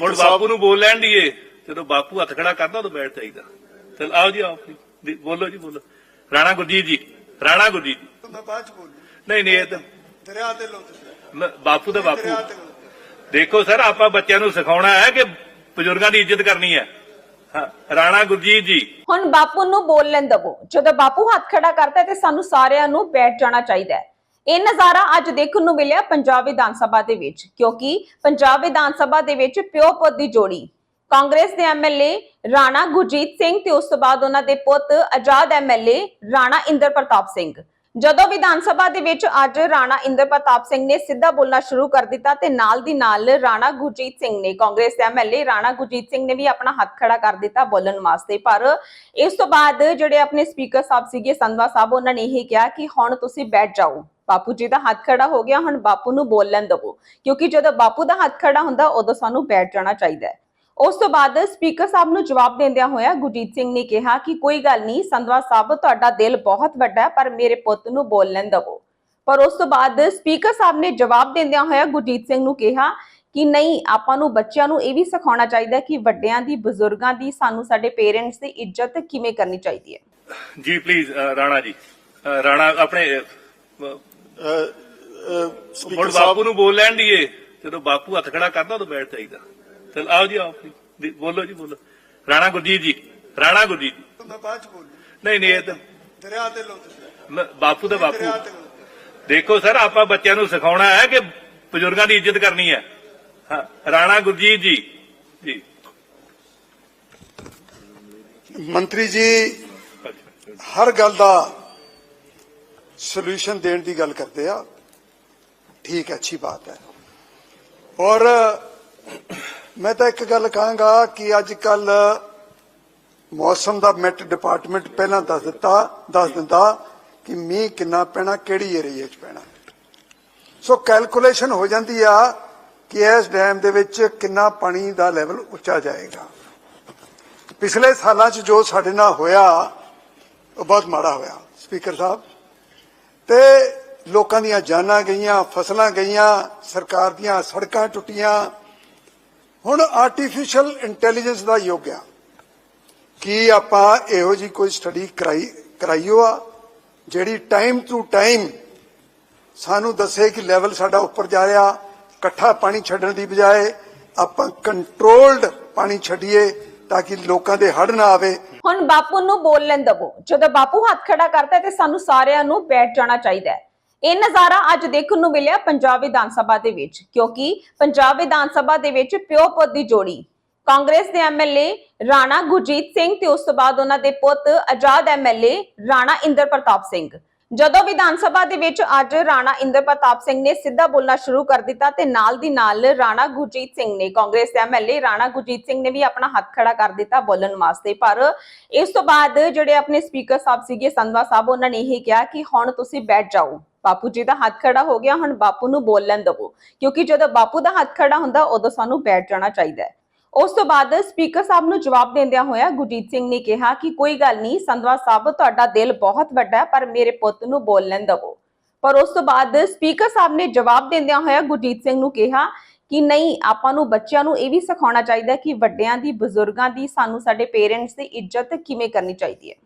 ਹੁਣ ਬਾਪੂ ਨੂੰ ਬੋਲ ਲੈਣ ਦੀਏ। ਜਦੋਂ ਬਾਪੂ ਹੱਥ ਖੜਾ ਕਰਦਾ ਉਦੋਂ ਬੈਠ ਜਾਈਦਾ। ਚਲ ਆਓ ਜੀ ਆਓ ਜੀ, ਬੋਲੋ ਜੀ ਬੋਲੋ। ਰਾਣਾ ਗੁਰਜੀਤ ਜੀ ਰਾਣਾ ਗੁਰਜੀਤ ਜੀ। ਮੈਂ ਬਾਅਦ ਚ ਬੋਲੂ। ਨਹੀਂ ਨਹੀਂ ਇਹ ਤਾਂ ਦਰਿਆ ਤੇ ਲੋ ਤੁਸੀਂ ਮੈਂ- ਬਾਪੂ ਦਾ ਬਾਪੂ। ਦਰਿਆ ਤੇ ਲਓ। ਦੇਖੋ ਸਰ ਆਪਾਂ ਬੱਚਿਆਂ ਨੂੰ ਸਿਖਾਉਣਾ ਹੈ ਕਿ ਬਜ਼ੁਰਗਾਂ ਦੀ ਇੱਜ਼ਤ ਕਰਨੀ ਹੈ। ਹਾਂ ਰਾਣਾ ਗੁਰਜੀਤ ਜੀ। ਹੁਣ ਬਾਪੂ ਨੂੰ ਬੋਲਣ ਦਵੋ। ਜਦੋਂ ਬਾਪੂ ਹੱਥ ਖੜਾ ਕਰਦਾ ਹੈ ਤੇ ਸਾਨੂੰ ਸਾਰਿਆਂ ਨੂੰ ਬੈਠ ਜਾਣਾ ਚਾਹੀਦਾ ਹੈ। ਇਹ ਨਜ਼ਾਰਾ ਅੱਜ ਦੇਖਣ ਨੂੰ ਮਿਲਿਆ ਪੰਜਾਬ ਵਿਧਾਨ ਸਭਾ ਦੇ ਵਿੱਚ, ਕਿਉਂਕਿ ਪੰਜਾਬ ਵਿਧਾਨ ਸਭਾ ਦੇ ਵਿੱਚ ਪਿਓ ਪੁੱਤ ਦੀ ਜੋੜੀ। ਕਾਂਗਰਸ ਦੇ ਐਮਐਲਏ ਰਾਣਾ ਗੁਰਜੀਤ ਸਿੰਘ ਤੇ ਉਸ ਤੋਂ ਬਾਅਦ ਉਹਨਾਂ ਦੇ ਪੁੱਤ ਆਜ਼ਾਦ ਐਮਐਲਏ ਰਾਣਾ ਇੰਦਰ ਪ੍ਰਤਾਪ ਸਿੰਘ। ਜਦੋਂ ਵਿਧਾਨ ਸਭਾ ਦੇ ਵਿੱਚ ਅੱਜ ਰਾਣਾ ਇੰਦਰ ਪ੍ਰਤਾਪ ਸਿੰਘ ਨੇ ਸਿੱਧਾ ਬੋਲਣਾ ਸ਼ੁਰੂ ਕਰ ਦਿੱਤਾ ਤੇ ਨਾਲ ਦੀ ਨਾਲ ਰਾਣਾ ਗੁਰਜੀਤ ਸਿੰਘ ਨੇ, ਕਾਂਗਰਸ ਦੇ ਐਮਐਲਏ ਰਾਣਾ ਗੁਰਜੀਤ ਸਿੰਘ ਨੇ ਵੀ ਆਪਣਾ ਹੱਥ ਖੜਾ ਕਰ ਦਿੱਤਾ ਬੋਲਣ ਵਾਸਤੇ। ਪਰ ਇਸ ਤੋਂ ਬਾਅਦ ਜਿਹੜੇ ਆਪਣੇ ਸਪੀਕਰ ਸਾਹਿਬ ਸੀਗੇ ਸੰਧਵਾ ਸਾਹਿਬ, ਉਹਨਾਂ ਨੇ ਇਹ ਕਿਹਾ ਕਿ ਹੁਣ ਤੁਸੀਂ ਬੈਠ ਜਾਓ। ਬਾਪੂ ਜੀ ਦਾ ਹੱਥ ਖੜਾ ਹੋ ਗਿਆ, ਹੁਣ ਬਾਪੂ ਨੂੰ ਬੋਲਣ ਦਿਵੋ। ਕਿਉਂਕਿ ਜਦੋਂ ਬਾਪੂ ਦਾ ਹੱਥ ਖੜਾ ਹੁੰਦਾ, ਉਦੋਂ ਸਾਨੂੰ ਬੈਠ ਜਾਣਾ ਚਾਹੀਦਾ ਹੈ। ਉਸ ਤੋਂ ਬਾਅਦ ਸਪੀਕਰ ਸਾਹਿਬ ਨੂੰ ਜਵਾਬ ਦਿੰਦਿਆਂ ਹੋਇਆ ਗੁਰਜੀਤ ਸਿੰਘ ਨੇ ਕਿਹਾ ਕਿ ਕੋਈ ਗੱਲ ਨਹੀਂ, ਸੰਧਵਾ ਸਾਹਿਬ, ਤੁਹਾਡਾ ਦਿਲ ਬਹੁਤ ਵੱਡਾ ਹੈ, ਪਰ ਮੇਰੇ ਪੁੱਤ ਨੂੰ ਬੋਲਣ ਦਿਵੋ। ਪਰ ਉਸ ਤੋਂ ਬਾਅਦ ਸਪੀਕਰ ਸਾਹਿਬ ਨੇ ਜਵਾਬ ਦਿੰਦਿਆਂ ਹੋਇਆ ਗੁਰਜੀਤ ਸਿੰਘ ਨੂੰ ਕਿਹਾ ਕਿ ਨਹੀਂ, ਆਪਾਂ ਨੂੰ ਬੱਚਿਆਂ ਨੂੰ ਇਹ ਵੀ ਸਿਖਾਉਣਾ ਚਾਹੀਦਾ ਕਿ ਵੱਡਿਆਂ ਦੀ, ਬਜ਼ੁਰਗਾਂ ਦੀ, ਸਾਨੂੰ ਸਾਡੇ ਪੇਰੈਂਟਸ ਦੀ ਇੱਜ਼ਤ ਕਿਵੇਂ ਕਰਨੀ ਚਾਹੀਦੀ ਹੈ। ਜੀ ਪਲੀਜ਼ ਰਾਣਾ ਜੀ। ਰਾਣਾ, ਆਪਣੇ ਸਪੀਕਰ ਹੁਣ ਸਾਹਿਬ ਬਾਪੂ ਨੂੰ ਬੋਲ ਲੈਣ ਦੀਏ। ਜਦੋਂ ਬਾਪੂ ਹੱਥ ਖੜਾ ਕਰਦਾ ਉਦੋਂ ਬੈਠ ਜਾਈਦਾ। ਚਲ ਆਓ ਜੀ ਆਓ ਜੀ, ਬੋਲੋ ਜੀ ਬੋਲੋ। ਰਾਣਾ ਗੁਰਜੀਤ ਜੀ ਰਾਣਾ ਗੁਰਜੀਤ ਜੀ। ਮੈਂ ਬਾਅਦ ਚ ਬੋਲੂ ਨਹੀਂ ਨਹੀਂ ਇਹ ਤਾਂ ਦਰਿਆ ਤੇ ਲੋ ਤੁਸੀਂ। ਮੈਂ- ਬਾਪੂ ਦਾ ਬਾਪੂ। ਤੇ। ਦੇਖੋ ਸਰ ਆਪਾਂ ਬੱਚਿਆਂ ਨੂੰ ਸਿਖਾਉਣਾ ਹੈ ਕਿ ਬਜ਼ੁਰਗਾਂ ਦੀ ਇੱਜ਼ਤ ਕਰਨੀ ਹੈ। ਹਾਂ ਰਾਣਾ ਗੁਰਜੀਤ ਜੀ। ਜੀ। ਮੰਤਰੀ ਜੀ ਹਰ ਗੱਲ ਦਾ ਸੋਲੂਸ਼ਨ ਦੇਣ ਦੀ ਗੱਲ ਕਰਦੇ ਆ। ਠੀਕ ਹੈ, ਅੱਛੀ ਬਾਤ ਹੈ। ਔਰ, ਮੈਂ ਤਾਂ ਇੱਕ ਗੱਲ ਕਹਾਂਗਾ ਕਿ ਅੱਜ ਕੱਲ ਮੌਸਮ ਦਾ ਮੈਟ ਡਿਪਾਰਟਮੈਂਟ ਪਹਿਲਾਂ ਦੱਸ ਦਿੱਤਾ, ਦੱਸ ਦਿੰਦਾ ਕਿ ਮੀਂਹ ਕਿੰਨਾ ਪੈਣਾ, ਕਿਹੜੀ ਏਰੀਏ 'ਚ ਪੈਣਾ। ਸੋ ਕੈਲਕੂਲੇਸ਼ਨ ਹੋ ਜਾਂਦੀ ਆ ਕਿ ਇਸ ਡੈਮ ਦੇ ਵਿੱਚ ਕਿੰਨਾ ਪਾਣੀ ਦਾ ਲੈਵਲ ਉੱਚਾ ਜਾਏਗਾ। ਪਿਛਲੇ ਸਾਲਾਂ 'ਚ ਜੋ ਸਾਡੇ ਨਾਲ ਹੋਇਆ, ਉਹ ਬਹੁਤ ਮਾੜਾ ਹੋਇਆ। ਸਪੀਕਰ ਸਾਹਿਬ ਤੇ ਲੋਕਾਂ ਦੀਆਂ ਜਾਨਾਂ ਗਈਆਂ, ਫਸਲਾਂ ਗਈਆਂ, ਸਰਕਾਰ ਦੀਆਂ ਸੜਕਾਂ ਟੁੱਟੀਆਂ। ਹੁਣ ਆਰਟੀਫੀਸ਼ੀਅਲ ਇੰਟੈਲੀਜੈਂਸ ਦਾ ਯੁੱਗ ਆ। ਕੀ ਆਪਾਂ ਇਹੋ ਜੀ ਕੋਈ ਸਟੱਡੀ ਕਰਾਈ, ਕਰਾਈਓ ਆ, ਜਿਹੜੀ ਟਾਈਮ ਟੂ ਟਾਈਮ ਸਾਨੂੰ ਦੱਸੇ ਕਿ ਲੈਵਲ ਸਾਡਾ ਉੱਪਰ ਜਾ ਰਿਹਾ, ਇਕੱਠਾ ਪਾਣੀ ਛੱਡਣ ਦੀ ਬਜਾਏ ਆਪਾਂ ਕੰਟਰੋਲਡ ਪਾਣੀ ਛੱਡੀਏ ਤਾਂ ਕਿ ਲੋਕਾਂ ਦੇ ਹੜ ਨਾ ਆਵੇ। ਹੁਣ ਬਾਪੂ ਨੂੰ ਬੋਲਣ ਦਵੋ। ਜਦੋਂ ਬਾਪੂ ਹੱਥ ਖੜਾ ਕਰਦਾ ਹੈ ਤੇ ਸਾਨੂੰ ਸਾਰਿਆਂ ਨੂੰ ਬੈਠ ਜਾਣਾ ਚਾਹੀਦਾ ਹੈ। ਇਹ ਨਜ਼ਾਰਾ ਅੱਜ ਦੇਖਣ ਨੂੰ ਮਿਲਿਆ ਪੰਜਾਬ ਵਿਧਾਨ ਸਭਾ ਦੇ ਵਿੱਚ, ਕਿਉਂਕਿ ਪੰਜਾਬ ਵਿਧਾਨ ਸਭਾ ਦੇ ਵਿੱਚ ਪਿਓ ਪੁੱਤ ਦੀ ਜੋੜੀ। ਕਾਂਗਰਸ ਦੇ ਐਮਐਲਏ ਰਾਣਾ ਗੁਰਜੀਤ ਸਿੰਘ ਤੇ ਉਸ ਤੋਂ ਬਾਅਦ ਉਹਨਾਂ ਦੇ ਪੁੱਤ ਆਜ਼ਾਦ ਐਮਐਲਏ ਰਾਣਾ ਇੰਦਰ ਪ੍ਰਤਾਪ ਸਿੰਘ। ਜਦੋਂ ਵਿਧਾਨ ਸਭਾ ਦੇ ਵਿੱਚ ਅੱਜ ਰਾਣਾ ਇੰਦਰ ਪ੍ਰਤਾਪ ਸਿੰਘ ਨੇ ਸਿੱਧਾ ਬੋਲਣਾ ਸ਼ੁਰੂ ਕਰ ਦਿੱਤਾ ਤੇ ਨਾਲ ਦੀ ਨਾਲ ਰਾਣਾ ਗੁਰਜੀਤ ਸਿੰਘ ਨੇ, ਕਾਂਗਰਸ ਦੇ ਐਮਐਲਏ ਰਾਣਾ ਗੁਰਜੀਤ ਸਿੰਘ ਨੇ ਵੀ ਆਪਣਾ ਹੱਥ ਖੜਾ ਕਰ ਦਿੱਤਾ ਬੋਲਣ ਵਾਸਤੇ। ਪਰ ਇਸ ਤੋਂ ਬਾਅਦ ਜਿਹੜੇ ਆਪਣੇ ਸਪੀਕਰ ਸਾਹਿਬ ਸੀਗੇ, ਸੰਧਵਾ ਸਾਹਿਬ, ਉਹਨਾਂ ਨੇ ਇਹ ਕਿਹਾ ਕਿ ਹੁਣ ਤੁਸੀਂ ਬੈਠ ਜਾਓ। ਬਾਪੂ ਜੀ ਦਾ ਹੱਥ ਖੜਾ ਹੋ ਗਿਆ, ਹੁਣ ਬਾਪੂ ਨੂੰ ਬੋਲਣ ਦਿਵੋ। ਕਿਉਂਕਿ ਜਦੋਂ ਬਾਪੂ ਦਾ ਹੱਥ ਖੜਾ ਹੁੰਦਾ, ਉਦੋਂ ਸਾਨੂੰ ਬੈਠ ਜਾਣਾ ਚਾਹੀਦਾ ਹੈ। ਉਸ ਤੋਂ ਬਾਅਦ ਸਪੀਕਰ ਸਾਹਿਬ ਨੂੰ ਜਵਾਬ ਦਿੰਦਿਆਂ ਹੋਇਆ ਗੁਰਜੀਤ ਸਿੰਘ ਨੇ ਕਿਹਾ ਕਿ ਕੋਈ ਗੱਲ ਨਹੀਂ, ਸੰਧਵਾ ਸਾਹਿਬ, ਤੁਹਾਡਾ ਦਿਲ ਬਹੁਤ ਵੱਡਾ ਪਰ ਮੇਰੇ ਪੁੱਤ ਨੂੰ ਬੋਲਣ ਦਿਵੋ। ਪਰ ਉਸ ਤੋਂ ਬਾਅਦ ਸਪੀਕਰ ਸਾਹਿਬ ਨੇ ਜਵਾਬ ਦਿੰਦਿਆਂ ਹੋਇਆ ਗੁਰਜੀਤ ਸਿੰਘ ਨੂੰ ਕਿਹਾ ਕਿ ਨਹੀਂ, ਆਪਾਂ ਨੂੰ ਬੱਚਿਆਂ ਨੂੰ ਇਹ ਵੀ ਸਿਖਾਉਣਾ ਚਾਹੀਦਾ ਕਿ ਵੱਡਿਆਂ ਦੀ, ਬਜ਼ੁਰਗਾਂ ਦੀ ਸਾਨੂੰ ਸਾਡੇ ਪੇਰੈਂਟਸ ਦੀ ਇੱਜ਼ਤ ਕਿਵੇਂ ਕਰਨੀ ਚਾਹੀਦੀ ਹੈ।